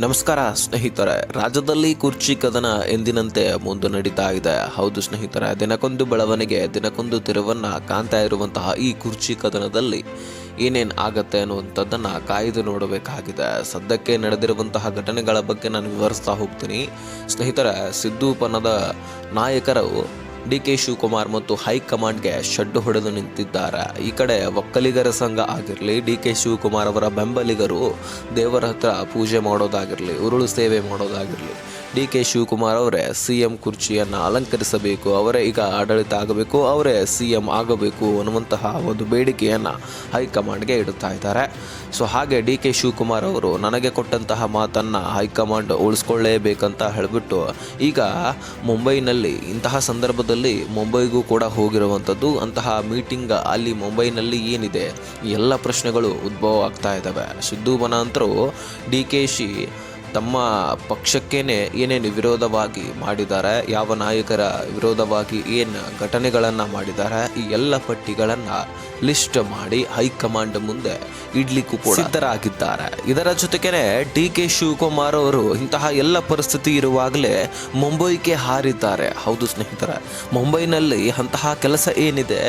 ನಮಸ್ಕಾರ ಸ್ನೇಹಿತರೆ. ರಾಜ್ಯದಲ್ಲಿ ಕುರ್ಚಿ ಕದನ ಎಂದಿನಂತೆ ಮುಂದೆ ನಡೀತಾ ಇದೆ. ಹೌದು ಸ್ನೇಹಿತರೆ, ದಿನಕ್ಕೊಂದು ಬೆಳವಣಿಗೆ, ದಿನಕ್ಕೊಂದು ತಿರುವನ್ನ ಕಾಣ್ತಾ ಇರುವಂತಹ ಈ ಕುರ್ಚಿ ಕದನದಲ್ಲಿ ಏನೇನು ಆಗತ್ತೆ ಅನ್ನುವಂಥದ್ದನ್ನು ಕಾಯ್ದು ನೋಡಬೇಕಾಗಿದೆ. ಸದ್ಯಕ್ಕೆ ನಡೆದಿರುವಂತಹ ಘಟನೆಗಳ ಬಗ್ಗೆ ನಾನು ವಿವರಿಸ್ತಾ ಹೋಗ್ತೀನಿ. ಸ್ನೇಹಿತರೆ, ಸಿದ್ದು ಪನ್ನದ ನಾಯಕರು ಡಿ ಕೆ ಶಿವಕುಮಾರ್ ಮತ್ತು ಹೈಕಮಾಂಡ್ಗೆ ಶಡ್ಡು ಹೊಡೆದು ನಿಂತಿದ್ದಾರೆ. ಈ ಕಡೆ ಒಕ್ಕಲಿಗರ ಸಂಘ ಆಗಿರಲಿ, ಡಿ ಕೆ ಶಿವಕುಮಾರ್ ಅವರ ಬೆಂಬಲಿಗರು ದೇವರ ಹತ್ರ ಪೂಜೆ ಮಾಡೋದಾಗಿರಲಿ, ಉರುಳು ಸೇವೆ ಮಾಡೋದಾಗಿರಲಿ. ಡಿ ಕೆ ಶಿವಕುಮಾರ್ ಅವರೇ ಸಿ ಎಂ ಕುರ್ಚಿಯನ್ನು ಅಲಂಕರಿಸಬೇಕು, ಅವರೇ ಈಗ ಆಡಳಿತ ಆಗಬೇಕು, ಅವರೇ ಸಿ ಎಂ ಆಗಬೇಕು ಅನ್ನುವಂತಹ ಒಂದು ಬೇಡಿಕೆಯನ್ನು ಹೈಕಮಾಂಡ್ಗೆ ಇಡುತ್ತಾ ಇದ್ದಾರೆ. ಸೊ ಹಾಗೆ ಡಿ ಕೆ ಶಿವಕುಮಾರ್ ಅವರು ನನಗೆ ಕೊಟ್ಟಂತಹ ಮಾತನ್ನು ಹೈಕಮಾಂಡ್ ಉಳಿಸ್ಕೊಳ್ಳೇಬೇಕಂತ ಹೇಳಿಬಿಟ್ಟು ಈಗ ಮುಂಬೈನಲ್ಲಿ ಇಂತಹ ಸಂದರ್ಭದಲ್ಲಿ ಮುಂಬೈಗೂ ಕೂಡ ಹೋಗಿರುವಂಥದ್ದು, ಅಂತಹ ಮೀಟಿಂಗ್ ಅಲ್ಲಿ ಮುಂಬೈನಲ್ಲಿ ಏನಿದೆ, ಎಲ್ಲ ಪ್ರಶ್ನೆಗಳು ಉದ್ಭವ ಆಗ್ತಾ ಇದ್ದಾವೆ. ಸಿದ್ದು ಬನಾಂತರು ಡಿ ಕೆ ಶಿ ತಮ್ಮ ಪಕ್ಷಕ್ಕೇನೆ ಏನೇನು ವಿರೋಧವಾಗಿ ಮಾಡಿದ್ದಾರೆ, ಯಾವ ನಾಯಕರ ವಿರೋಧವಾಗಿ ಏನು ಘಟನೆಗಳನ್ನು ಮಾಡಿದ್ದಾರೆ, ಈ ಎಲ್ಲ ಪಟ್ಟಿಗಳನ್ನು ಲಿಸ್ಟ್ ಮಾಡಿ ಹೈಕಮಾಂಡ್ ಮುಂದೆ ಇಡ್ಲಿಕ್ಕೂ ಕೂಡ ಸಿದ್ಧರಾಗಿದ್ದಾರೆ. ಇದರ ಜೊತೆಗೇನೆ ಡಿ ಕೆ ಶಿವಕುಮಾರ್ ಅವರು ಇಂತಹ ಎಲ್ಲ ಪರಿಸ್ಥಿತಿ ಇರುವಾಗಲೇ ಮುಂಬೈಗೆ ಹಾರಿದ್ದಾರೆ. ಹೌದು ಸ್ನೇಹಿತರೆ, ಮುಂಬೈನಲ್ಲಿ ಅಂತಹ ಕೆಲಸ ಏನಿದೆ,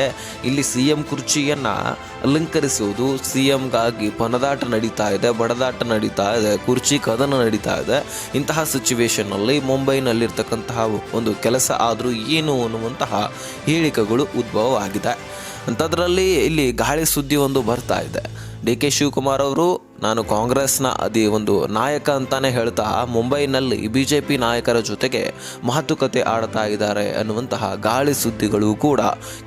ಇಲ್ಲಿ ಸಿ ಎಂ ಕುರ್ಚಿಯನ್ನ ಅಲಂಕರಿಸುವುದು ಸಿ ಎಂಗಾಗಿ ಪನದಾಟ ನಡೀತಾ ಇದೆ, ಬಡದಾಟ ನಡೀತಾ ಇದೆ, ಕುರ್ಚಿ ಕದನ ನಡೀತಾ ಇದೆ. ಇಂತಹ ಸಿಚುವೇಶನ್ನಲ್ಲಿ ಮುಂಬೈನಲ್ಲಿರ್ತಕ್ಕಂತಹ ಒಂದು ಕೆಲಸ ಆದರೂ ಏನು ಅನ್ನುವಂತಹ ಹೇಳಿಕೆಗಳು ಉದ್ಭವ ಆಗಿದೆ ಅಂಥದ್ರಲ್ಲಿ ಇಲ್ಲಿ ಗಾಳಿ ಸುದ್ದಿ ಒಂದು ಬರ್ತಾ ಇದೆ. ಡಿ ಕೆ ಶಿವಕುಮಾರ್ ಅವರು, ನಾನು ಕಾಂಗ್ರೆಸ್ನ ಅದಿ ಒಂದು ನಾಯಕ ಅಂತಾನೆ ಹೇಳ್ತಾ, ಮುಂಬೈನಲ್ಲಿ ಬಿ ಜೆ ಪಿ ನಾಯಕರ ಜೊತೆಗೆ ಮಾತುಕತೆ ಆಡ್ತಾ ಇದ್ದಾರೆ ಅನ್ನುವಂತಹ ಗಾಳಿ ಸುದ್ದಿಗಳು ಕೂಡ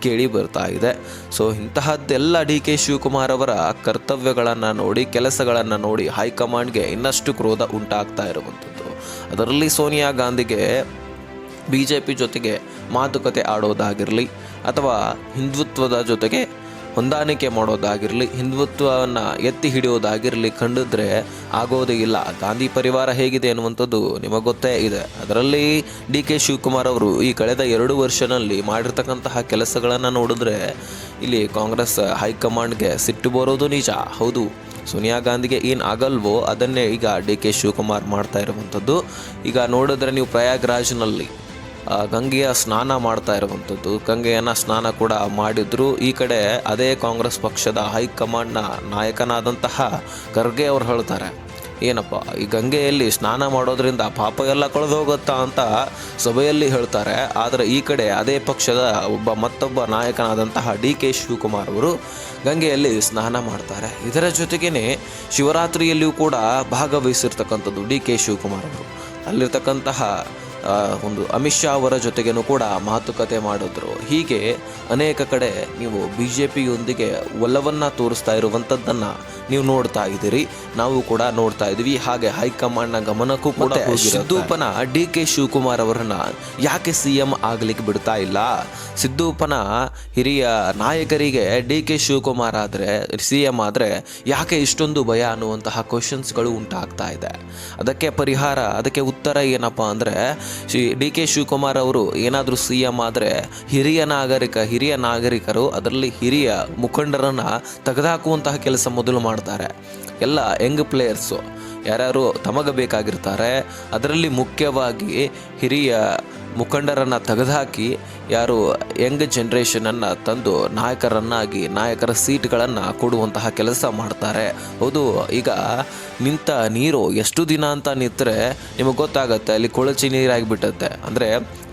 ಕೇಳಿ ಬರ್ತಾ ಇದೆ. ಸೊ, ಇಂತಹದ್ದೆಲ್ಲ ಡಿ ಕೆ ಶಿವಕುಮಾರ್ ಅವರ ಕರ್ತವ್ಯಗಳನ್ನು ನೋಡಿ, ಕೆಲಸಗಳನ್ನು ನೋಡಿ ಹೈಕಮಾಂಡ್ಗೆ ಇನ್ನಷ್ಟು ಕ್ರೋಧ ಉಂಟಾಗ್ತಾ ಇರುವಂಥದ್ದು. ಅದರಲ್ಲಿ ಸೋನಿಯಾ ಗಾಂಧಿಗೆ ಬಿ ಜೆ ಪಿ ಜೊತೆಗೆ ಮಾತುಕತೆ ಆಡೋದಾಗಿರಲಿ ಅಥವಾ ಹಿಂದುತ್ವದ ಜೊತೆಗೆ ಹೊಂದಾಣಿಕೆ ಮಾಡೋದಾಗಿರಲಿ, ಹಿಂದುತ್ವವನ್ನು ಎತ್ತಿ ಹಿಡಿಯೋದಾಗಿರಲಿ ಕಂಡಿದ್ರೆ ಆಗೋದೇ ಇಲ್ಲ. ಗಾಂಧಿ ಪರಿವಾರ ಹೇಗಿದೆ ಅನ್ನುವಂಥದ್ದು ನಿಮಗೆ ಗೊತ್ತೇ ಇದೆ. ಅದರಲ್ಲಿ ಡಿ ಕೆ ಶಿವಕುಮಾರ್ ಅವರು ಈ ಕಳೆದ ಎರಡು ವರ್ಷನಲ್ಲಿ ಮಾಡಿರ್ತಕ್ಕಂತಹ ಕೆಲಸಗಳನ್ನು ನೋಡಿದ್ರೆ ಇಲ್ಲಿ ಕಾಂಗ್ರೆಸ್ ಹೈಕಮಾಂಡ್ಗೆ ಸಿಟ್ಟು ಬರೋದು ನಿಜ. ಹೌದು, ಸೋನಿಯಾ ಗಾಂಧಿಗೆ ಏನು ಆಗಲ್ವೋ ಅದನ್ನೇ ಈಗ ಡಿ ಕೆ ಶಿವಕುಮಾರ್ ಮಾಡ್ತಾ ಇರುವಂಥದ್ದು. ಈಗ ನೋಡಿದ್ರೆ ನೀವು ಪ್ರಯಾಗ್ರಾಜ್ನಲ್ಲಿ ಗಂಗೆಯ ಸ್ನಾನ ಮಾಡ್ತಾ ಇರುವಂಥದ್ದು. ಗಂಗೆಯನ್ನು ಸ್ನಾನ ಕೂಡ ಮಾಡಿದ್ರು. ಈ ಕಡೆ ಅದೇ ಕಾಂಗ್ರೆಸ್ ಪಕ್ಷದ ಹೈಕಮಾಂಡ್ನ ನಾಯಕನಾದಂತಹ ಖರ್ಗೆ ಅವರು ಹೇಳ್ತಾರೆ. ಏನಪ್ಪ, ಈ ಗಂಗೆಯಲ್ಲಿ ಸ್ನಾನ ಮಾಡೋದ್ರಿಂದ ಪಾಪ ಎಲ್ಲ ಕಳೆದು ಹೋಗುತ್ತಾ ಅಂತ ಸಭೆಯಲ್ಲಿ ಹೇಳ್ತಾರೆ. ಆದರೆ ಈ ಕಡೆ ಅದೇ ಪಕ್ಷದ ಒಬ್ಬ ಮತ್ತೊಬ್ಬ ನಾಯಕನಾದಂತಹ ಡಿ ಕೆ ಶಿವಕುಮಾರ್ ಅವರು ಗಂಗೆಯಲ್ಲಿ ಸ್ನಾನ ಮಾಡ್ತಾರೆ. ಇದರ ಜೊತೆಗೇ ಶಿವರಾತ್ರಿಯಲ್ಲಿಯೂ ಕೂಡ ಭಾಗವಹಿಸಿರ್ತಕ್ಕಂಥದ್ದು ಡಿ ಕೆ ಶಿವಕುಮಾರ್ ಅವರು. ಅಲ್ಲಿರ್ತಕ್ಕಂತಹ ಒಂದು ಅಮಿತ್ ಶಾ ಅವರ ಜೊತೆಗೇನು ಕೂಡ ಮಾತುಕತೆ ಮಾಡಿದ್ರು. ಹೀಗೆ ಅನೇಕ ಕಡೆ ನೀವು ಬಿ ಜೆ ಪಿಯೊಂದಿಗೆ ಒಲವನ್ನು ತೋರಿಸ್ತಾ ಇರುವಂಥದ್ದನ್ನು ನೀವು ನೋಡ್ತಾ ಇದ್ದೀರಿ. ನಾವು ಕೂಡ ನೋಡ್ತಾ ಇದ್ದೀವಿ. ಹಾಗೆ ಹೈಕಮಾಂಡ್ನ ಗಮನಕ್ಕೂ ಕೂಡ ಸಿದ್ದೂಪನ ಡಿ ಕೆ ಶಿವಕುಮಾರ್ ಅವರನ್ನು ಯಾಕೆ ಸಿ ಎಂ ಆಗಲಿಕ್ಕೆ ಬಿಡ್ತಾ ಇಲ್ಲ? ಸಿದ್ದೂಪನ ಹಿರಿಯ ನಾಯಕರಿಗೆ ಡಿ ಕೆ ಶಿವಕುಮಾರ್ ಆದರೆ ಸಿ ಎಂ ಆದರೆ ಯಾಕೆ ಇಷ್ಟೊಂದು ಭಯ ಅನ್ನುವಂತಹ ಕ್ವಶನ್ಸ್ಗಳು ಉಂಟಾಗ್ತಾ ಇದೆ. ಅದಕ್ಕೆ ಪರಿಹಾರ ಅದಕ್ಕೆ ಉತ್ತರ ಏನಪ್ಪ ಅಂದರೆ ಶ್ರೀ ಡಿ ಕೆ ಶಿವಕುಮಾರ್ ಅವರು ಏನಾದರೂ ಸಿ ಎಂ ಆದರೆ ಹಿರಿಯ ನಾಗರಿಕ, ಹಿರಿಯ ನಾಗರಿಕರು ಅದರಲ್ಲಿ ಹಿರಿಯ ಮುಖಂಡರನ್ನು ತೆಗೆದುಹಾಕುವಂತಹ ಕೆಲಸ ಮೊದಲು ಮಾಡ್ತಾರೆ. ಎಲ್ಲ ಯಂಗ್ ಪ್ಲೇಯರ್ಸು ಯಾರ್ಯಾರು ತಮಗಬೇಕಾಗಿರ್ತಾರೆ ಅದರಲ್ಲಿ ಮುಖ್ಯವಾಗಿ ಹಿರಿಯ ಮುಖಂಡರನ್ನು ತೆಗೆದುಹಾಕಿ ಯಾರು ಯಂಗ್ ಜನ್ರೇಷನನ್ನು ತಂದು ನಾಯಕರನ್ನಾಗಿ, ನಾಯಕರ ಸೀಟ್ಗಳನ್ನು ಕೊಡುವಂತಹ ಕೆಲಸ ಮಾಡ್ತಾರೆ. ಹೌದು, ಈಗ ನಿಂತ ನೀರು ಎಷ್ಟು ದಿನ ಅಂತ ನಿಂತರೆ ನಿಮಗೆ ಗೊತ್ತಾಗುತ್ತೆ, ಅಲ್ಲಿ ಕೊಳಚಿ ನೀರಾಗಿಬಿಟ್ಟತ್ತೆ. ಅಂದರೆ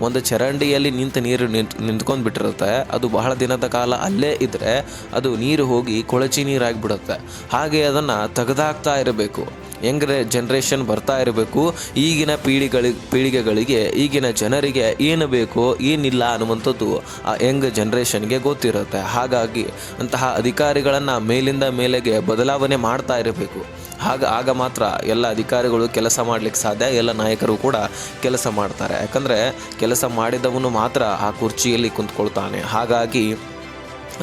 ಒಂದು ಚರಂಡಿಯಲ್ಲಿ ನಿಂತ ನೀರು ನಿಂತು ನಿಂತ್ಕೊಂಡು ಬಿಟ್ಟಿರುತ್ತೆ ಅದು ಬಹಳ ದಿನದ ಕಾಲ ಅಲ್ಲೇ ಇದ್ದರೆ ಅದು ನೀರು ಹೋಗಿ ಕೊಳಚಿ ನೀರಾಗಿಬಿಡುತ್ತೆ. ಹಾಗೆ ಅದನ್ನು ತೆಗೆದಾಕ್ತಾ ಇರಬೇಕು. ಯಂಗ್ ಜನ್ರೇಷನ್ ಬರ್ತಾ ಇರಬೇಕು, ಈಗಿನ ಪೀಳಿಗಳ, ಪೀಳಿಗೆಗಳಿಗೆ, ಈಗಿನ ಜನರಿಗೆ ಏನು ಬೇಕು ಏನಿಲ್ಲ ಅನ್ನುವಂಥದ್ದು ಆ ಯಂಗ್ ಜನ್ರೇಷನ್ಗೆ ಗೊತ್ತಿರುತ್ತೆ. ಹಾಗಾಗಿ ಅಂತಹ ಅಧಿಕಾರಿಗಳನ್ನು ಮೇಲಿಂದ ಮೇಲೆಗೆ ಬದಲಾವಣೆ ಮಾಡ್ತಾ ಇರಬೇಕು. ಹಾಗ, ಆಗ ಮಾತ್ರ ಎಲ್ಲ ಅಧಿಕಾರಿಗಳು ಕೆಲಸ ಮಾಡಲಿಕ್ಕೆ ಸಾಧ್ಯ, ಎಲ್ಲ ನಾಯಕರು ಕೂಡ ಕೆಲಸ ಮಾಡ್ತಾರೆ. ಯಾಕಂದರೆ ಕೆಲಸ ಮಾಡಿದವನು ಮಾತ್ರ ಆ ಕುರ್ಚಿಯಲ್ಲಿ ಕುಂತ್ಕೊಳ್ತಾನೆ. ಹಾಗಾಗಿ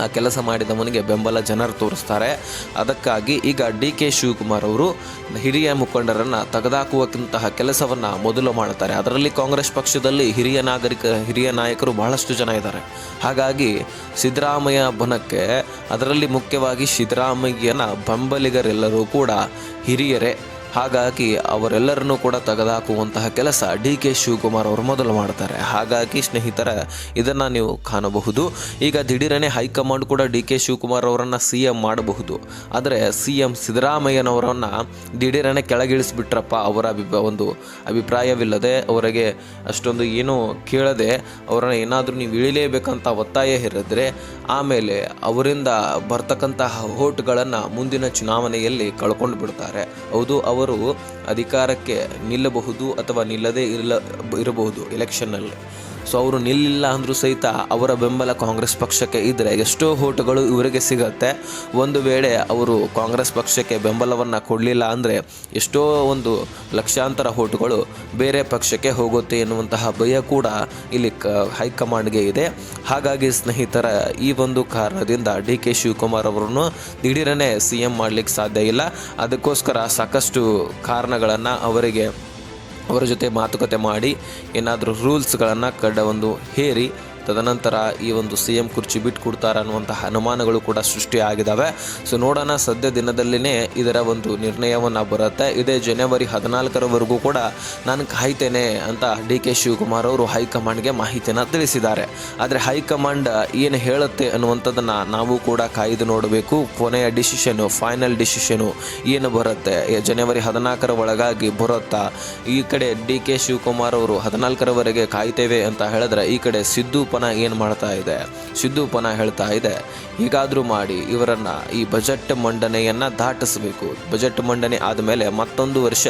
ಕೆಲಸ ಮಾಡಿದವನಿಗೆ ಬೆಂಬಲ ಜನರು ತೋರಿಸ್ತಾರೆ. ಅದಕ್ಕಾಗಿ ಈಗ ಡಿ ಕೆ ಶಿವಕುಮಾರ್ ಅವರು ಹಿರಿಯ ಮುಖಂಡರನ್ನು ತೆಗೆದುಹಾಕುವಂತಹ ಕೆಲಸವನ್ನು ಮೊದಲು ಮಾಡ್ತಾರೆ ಅದರಲ್ಲಿ ಕಾಂಗ್ರೆಸ್ ಪಕ್ಷದಲ್ಲಿ ಹಿರಿಯ ನಾಗರಿಕ, ಹಿರಿಯ ನಾಯಕರು ಬಹಳಷ್ಟು ಜನ ಇದ್ದಾರೆ. ಹಾಗಾಗಿ ಸಿದ್ದರಾಮಯ್ಯ ಬನಕ್ಕೆ ಅದರಲ್ಲಿ ಮುಖ್ಯವಾಗಿ ಸಿದ್ದರಾಮಯ್ಯನ ಬೆಂಬಲಿಗರೆಲ್ಲರೂ ಕೂಡ ಹಿರಿಯರೇ. ಹಾಗಾಗಿ ಅವರೆಲ್ಲರನ್ನೂ ಕೂಡ ತೆಗೆದುಹಾಕುವಂತಹ ಕೆಲಸ ಡಿ ಕೆ ಶಿವಕುಮಾರ್ ಅವರು ಮೊದಲು ಮಾಡ್ತಾರೆ. ಹಾಗಾಗಿ ಸ್ನೇಹಿತರ, ಇದನ್ನು ನೀವು ಕಾಣಬಹುದು. ಈಗ ದಿಢೀರನೇ ಹೈಕಮಾಂಡ್ ಕೂಡ ಡಿ ಕೆ ಶಿವಕುಮಾರ್ ಅವರನ್ನು ಸಿ ಎಂ ಮಾಡಬಹುದು. ಆದರೆ ಸಿ ಎಂ ಸಿದ್ದರಾಮಯ್ಯನವರನ್ನು ದಿಢೀರನೇ ಕೆಳಗಿಳಿಸ್ಬಿಟ್ರಪ್ಪ ಅವರ ಒಂದು ಅಭಿಪ್ರಾಯವಿಲ್ಲದೆ ಅವರಿಗೆ ಅಷ್ಟೊಂದು ಏನೂ ಕೇಳದೆ ಅವರನ್ನು ಏನಾದರೂ ನೀವು ಇಳಿಲೇಬೇಕಂತ ಒತ್ತಾಯ ಇರಿದ್ರೆ ಆಮೇಲೆ ಅವರಿಂದ ಬರ್ತಕ್ಕಂತಹ ಓಟ್ಗಳನ್ನು ಮುಂದಿನ ಚುನಾವಣೆಯಲ್ಲಿ ಕಳ್ಕೊಂಡು ಬಿಡ್ತಾರೆ ಹೌದು ಅಧಿಕಾರಕ್ಕೆ ನಿಲ್ಲಬಹುದು ಅಥವಾ ನಿಲ್ಲದೇ ಇರಲ ಇರಬಹುದು ಎಲೆಕ್ಷನ್ನಲ್ಲಿ ಸೊ ಅವರು ನಿಲ್ಲಿಲ್ಲ ಅಂದರೂ ಸಹಿತ ಅವರ ಬೆಂಬಲ ಕಾಂಗ್ರೆಸ್ ಪಕ್ಷಕ್ಕೆ ಇದ್ದರೆ ಎಷ್ಟೋ ಓಟುಗಳು ಇವರಿಗೆ ಸಿಗುತ್ತೆ. ಒಂದು ವೇಳೆ ಅವರು ಕಾಂಗ್ರೆಸ್ ಪಕ್ಷಕ್ಕೆ ಬೆಂಬಲವನ್ನು ಕೊಡಲಿಲ್ಲ ಅಂದರೆ ಎಷ್ಟೋ ಒಂದು ಲಕ್ಷಾಂತರ ಓಟುಗಳು ಬೇರೆ ಪಕ್ಷಕ್ಕೆ ಹೋಗುತ್ತೆ ಎನ್ನುವಂತಹ ಭಯ ಕೂಡ ಇಲ್ಲಿ ಕ, ಹೈಕಮಾಂಡ್ಗೆ ಇದೆ. ಹಾಗಾಗಿ ಸ್ನೇಹಿತರ, ಈ ಒಂದು ಕಾರಣದಿಂದ ಡಿ ಕೆ ಶಿವಕುಮಾರ್ ಅವರನ್ನು ದಿಢೀರನೇ ಸಿ ಎಂ ಮಾಡಲಿಕ್ಕೆ ಸಾಧ್ಯ ಇಲ್ಲ. ಅದಕ್ಕೋಸ್ಕರ ಸಾಕಷ್ಟು ಕಾರಣಗಳನ್ನು ಅವರಿಗೆ ಅವರ ಜೊತೆ ಮಾತುಕತೆ ಮಾಡಿ ಏನಾದರೂ ರೂಲ್ಸ್ಗಳನ್ನು ಕಡ್ಡ ಒಂದು ಹೇರಿ ತದನಂತರ ಈ ಒಂದು ಸಿ ಎಂ ಕುರ್ಚಿ ಬಿಟ್ಟು ಕೊಡ್ತಾರೆ ಅನ್ನುವಂತಹ ಅನುಮಾನಗಳು ಕೂಡ ಸೃಷ್ಟಿಯಾಗಿದ್ದಾವೆ ಸೊ ನೋಡೋಣ, ಸದ್ಯ ದಿನದಲ್ಲಿನೇ ಇದರ ಒಂದು ನಿರ್ಣಯವನ್ನು ಬರುತ್ತೆ. ಇದೇ ಜನವರಿ ಹದಿನಾಲ್ಕರವರೆಗೂ ಕೂಡ ನಾನು ಕಾಯ್ತೇನೆ ಅಂತ ಡಿ ಕೆ ಶಿವಕುಮಾರ್ ಅವರು ಹೈಕಮಾಂಡ್ಗೆ ಮಾಹಿತಿಯನ್ನು ತಿಳಿಸಿದ್ದಾರೆ. ಆದರೆ ಹೈಕಮಾಂಡ್ ಏನು ಹೇಳುತ್ತೆ ಅನ್ನುವಂಥದ್ದನ್ನು ನಾವು ಕೂಡ ಕಾಯ್ದು ನೋಡಬೇಕು. ಕೊನೆಯ ಡಿಸಿಷನು, ಫೈನಲ್ ಡಿಸಿಷನು ಏನು ಬರುತ್ತೆ? ಜನವರಿ ಹದಿನಾಲ್ಕರ ಒಳಗಾಗಿ ಬರುತ್ತಾ? ಈ ಕಡೆ ಡಿ ಕೆ ಶಿವಕುಮಾರ್ ಅವರು ಹದಿನಾಲ್ಕರವರೆಗೆ ಕಾಯ್ತೇವೆ ಅಂತ ಹೇಳಿದ್ರೆ ಈ ಕಡೆ ಸಿದ್ದು ಪನ ಏನು ಮಾಡ್ತಾ ಇದೆ? ಸಿದ್ದುಪನ ಹೇಳ್ತಾ ಇದೆ, ಹೀಗಾದರೂ ಮಾಡಿ ಇವರನ್ನು ಈ ಬಜೆಟ್ ಮಂಡನೆಯನ್ನು ದಾಟಿಸಬೇಕು. ಬಜೆಟ್ ಮಂಡನೆ ಆದಮೇಲೆ ಮತ್ತೊಂದು ವರ್ಷ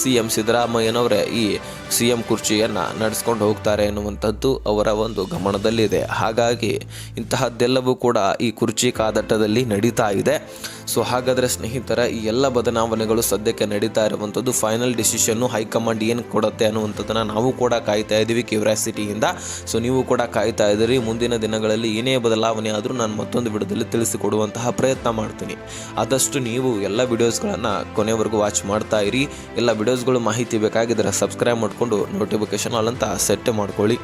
ಸಿ ಎಂ ಸಿದ್ದರಾಮಯ್ಯನವರೇ ಈ ಸಿ ಎಂ ಕುರ್ಚಿಯನ್ನು ನಡೆಸ್ಕೊಂಡು ಹೋಗ್ತಾರೆ ಎನ್ನುವಂಥದ್ದು ಅವರ ಒಂದು ಗಮನದಲ್ಲಿದೆ. ಹಾಗಾಗಿ ಇಂತಹದ್ದೆಲ್ಲವೂ ಕೂಡ ಈ ಕುರ್ಚಿ ಕಾದಟ್ಟದಲ್ಲಿ ನಡೀತಾ ಇದೆ. ಸೊ ಹಾಗಾದರೆ ಸ್ನೇಹಿತರ, ಈ ಎಲ್ಲ ಬದಲಾವಣೆಗಳು ಸದ್ಯಕ್ಕೆ ನಡೀತಾ ಇರುವಂಥದ್ದು ಫೈನಲ್ ಡಿಸಿಷನ್ನು ಹೈಕಮಾಂಡ್ ಏನು ಕೊಡುತ್ತೆ ಅನ್ನುವಂಥದ್ದನ್ನು ನಾವು ಕೂಡ ಕಾಯ್ತಾ ಇದ್ದೀವಿ ಕ್ಯೂರಿಯಾಸಿಟಿಯಿಂದ ಸೊ ನೀವು ಕೂಡ ಕಾಯ್ತಾ ಇದ್ದೀರಿ. ಮುಂದಿನ ದಿನಗಳಲ್ಲಿ ಏನೇ ಬದಲಾವಣೆ ಆದರೂ ನಾನು ಮತ್ತೊಂದು ವಿಡಿಯೋದಲ್ಲಿ ತಿಳಿಸಿಕೊಡುವಂತಹ ಪ್ರಯತ್ನ ಮಾಡ್ತೀನಿ. ಆದಷ್ಟು ನೀವು ಎಲ್ಲ ವಿಡಿಯೋಸ್ಗಳನ್ನು ಕೊನೆವರೆಗೂ ವಾಚ್ ಮಾಡ್ತಾ ಇರಿ. ಎಲ್ಲ ವಿಡಿಯೋಸ್ಗಳು ಮಾಹಿತಿ ಬೇಕಾಗಿದ್ದರೆ ಸಬ್ಸ್ಕ್ರೈಬ್ ಮಾಡಿಕೊಂಡು ನೋಟಿಫಿಕೇಶನ್ ಅಲ್ಲಂತ ಸೆಟ್ ಮಾಡ್ಕೊಳ್ಳಿ.